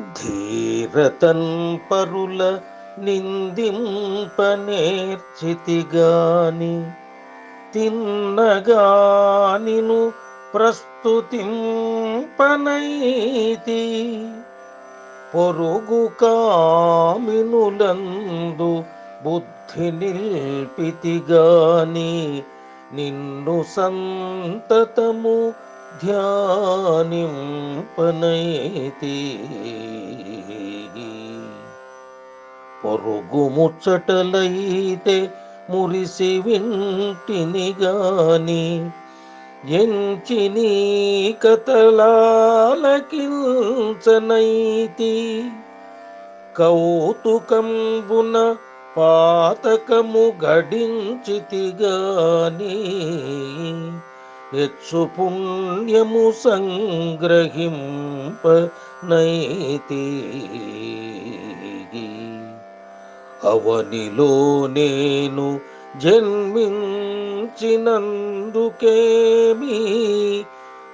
ధీరతన్ పరుల నిందింపనేర్చితిగాని తిన్నగానిను ప్రస్తుతింపనైతి. పొరుగు కామినులందు బుద్ధి నిల్పితిగాని నిన్ను సంతతము ధ్యానింపనైతి. పొరుగు ముచ్చటలైతే మురిసి వింటిని గాని ఎంచి నీ కథలాలకించనైతి. కౌతుకంబున పాతకము గడించితి గడించితిగాని హెచ్చు పుణ్యము సంగ్రహింప నైతి. అవనిలో నేను జన్మించినందుకేమి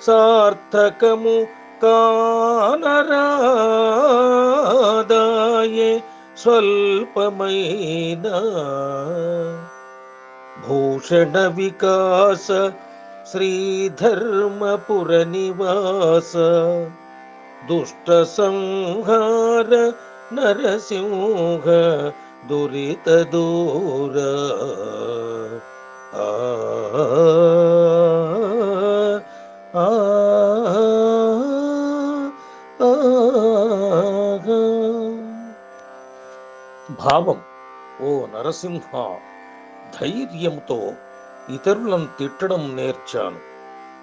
సార్థకము కానరాదాయే స్వల్పమైన. భూషణ వికాస శ్రీధర్మపుర నివాస దుష్ట సంహార నరసింహ దురిత దూర. ఆ ఆ, ఆ, భావం ఓ నరసింహ ధైర్యంతో ఇతరులను తిట్టడం నేర్చాను.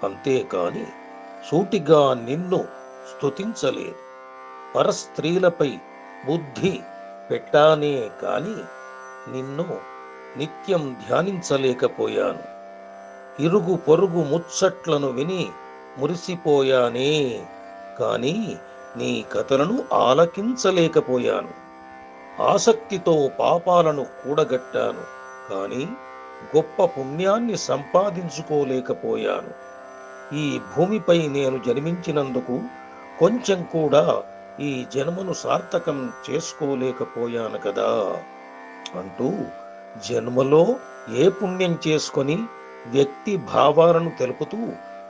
అంతేకాని సూటిగా నిన్ను స్తుతించలేదు. పరస్త్రీలపై బుద్ధి పెట్టానే కాని నిన్ను నిత్యం ధ్యానించలేకపోయాను. ఇరుగు పొరుగు ముచ్చట్లను విని మురిసిపోయానే కానీ నీ కథలను ఆలకించలేకపోయాను. ఆసక్తితో పాపాలను కూడగట్టాను. కానీ గొప్ప పుణ్యాన్ని సంపాదించుకోలేకపోయాను. ఈ భూమిపై నేను జన్మించినందుకు కొంచెం కూడా ఈ జన్మను సార్థకం చేసుకోలేకపోయాను కదా అంటూ జన్మలో ఏ పుణ్యం చేసుకొని వ్యక్తి భావాలను తెలుపుతూ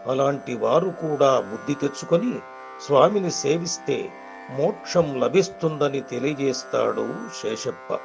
అలాంటి వారు కూడా బుద్ధి తెచ్చుకొని స్వామిని సేవిస్తే మోక్షం లభిస్తుందని తెలియజేస్తాడు శేషప్ప.